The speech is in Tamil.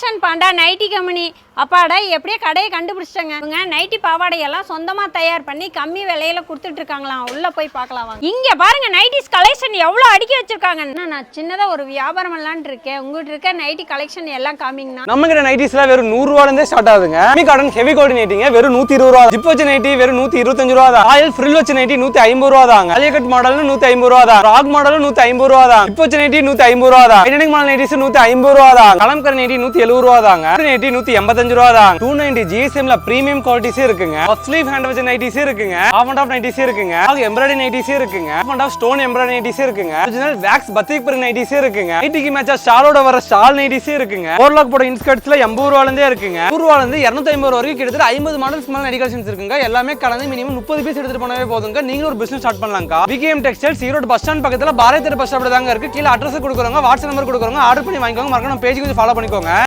ஃபேஷன் பாண்டா நைட்டி கம்பெனி அப்பாடா எப்படியே கடையை கண்டுபிடிச்சிட்டாங்க. இவங்க நைட்டி பாவாடை எல்லாம் சொந்தமா தயார் பண்ணி கம்மி விலையில கொடுத்துட்டு இருக்காங்களாம் உள்ள போய் பார்க்கலாம் வாங்க. இங்க பாருங்க நைட்டிஸ் கலெக்ஷன் எவ்வளவு அடுக்கி வச்சிருக்காங்க. என்ன, நான் சின்னதா ஒரு வியாபாரம் எல்லாம் இருக்கேன். உங்ககிட்ட இருக்க நைட்டி கலெக்ஷன் எல்லாம் காமிங்கண்ணா. நம்ம கிட்ட நைட்டிஸ்லாம் வெறும் நூறு ரூபால இருந்தே ஸ்டார்ட் ஆகுதுங்க. ஹெவி காட்டன் ஹெவி கோடி நைட்டிங்க வெறும் நூத்தி இருபது ரூபா ஜிப் வச்ச நைட்டி வெறும் நூத்தி இருபத்தஞ்சு ரூபா தான். ஆயில் ஃப்ரில் வச்ச நைட்டி நூத்தி ஐம்பது ரூபா தான். அலியகட் மாடல் நூத்தி ஐம்பது ரூபா தான். ராக் மாடல் நூத்தி ஐம்பது ரூபா தான். ஜிப் வச்ச நைட்டி நூத்தி ஐம்பது ரூபா தான். மாடல் நைட்டிஸ் நூத்தி ஐம்பது ரூபா தான் கலம்கர் நைட்டி நூத்தி எழுபது ரூபா தாங்க நைட்டி நூத்தி எண்பத்தஞ்சு ரூபா தான் டூ நைன்டி ஜிஎஸ்எம்ல பிரீமியம் குவாலிட்டிஸே இருக்குங்க. ஸ்லீவ் ஹேண்ட் வச்ச நைட்டிஸ் இருக்குங்க. ஆஃப் அண்ட் ஆஃப் நைட்டிஸ் இருக்குங்க. எம்ப்ராய்டரி நைட்டிஸ் இருக்குங்க. Half and half stone embroidery nighties இருக்குங்க. ஒரிஜினல் வேக்ஸ் பத்திக் பிறகு நைட்டிஸ் இருக்குங்க. நைட்டிக்கு மேட்சா ஷாலோட வர ஷால் நைட்டிஸ் இருக்குங்க. ஓர்லாக் போட இன்ஸ்கர்ட்ஸ்ல எண்பது ரூபால இருந்தே இருக்குங்க. நூறு ரூபால இருந்து இருநூத்தி ஐம்பது வரைக்கும் கிட்டத்தட்ட ஐம்பது மாடல்ஸ் மேல நைட்டி இருக்குங்க. எல்லாமே கலந்து மினிமம் முப்பது பீஸ் எடுத்துட்டு போனவே போதுங்க. நீங்களும் ஒரு business start பண்ணலாம்க்கா. VKM textiles Erode bus stand பக்கத்துல பாரதிய பஸ் ஸ்டாப் தாங்க இருக்கு. கீழே அட்ரஸ் கொடுக்குறவங்க வாட்ஸ்அப் நம்பர் கொடுக்குறவங்க ஆர்டர் பண்ணி வாங்கிக்கோங்க. மறக்காம பேஜ் கொஞ்சம் ஃபாலோ பண்ணிக்கோங்க.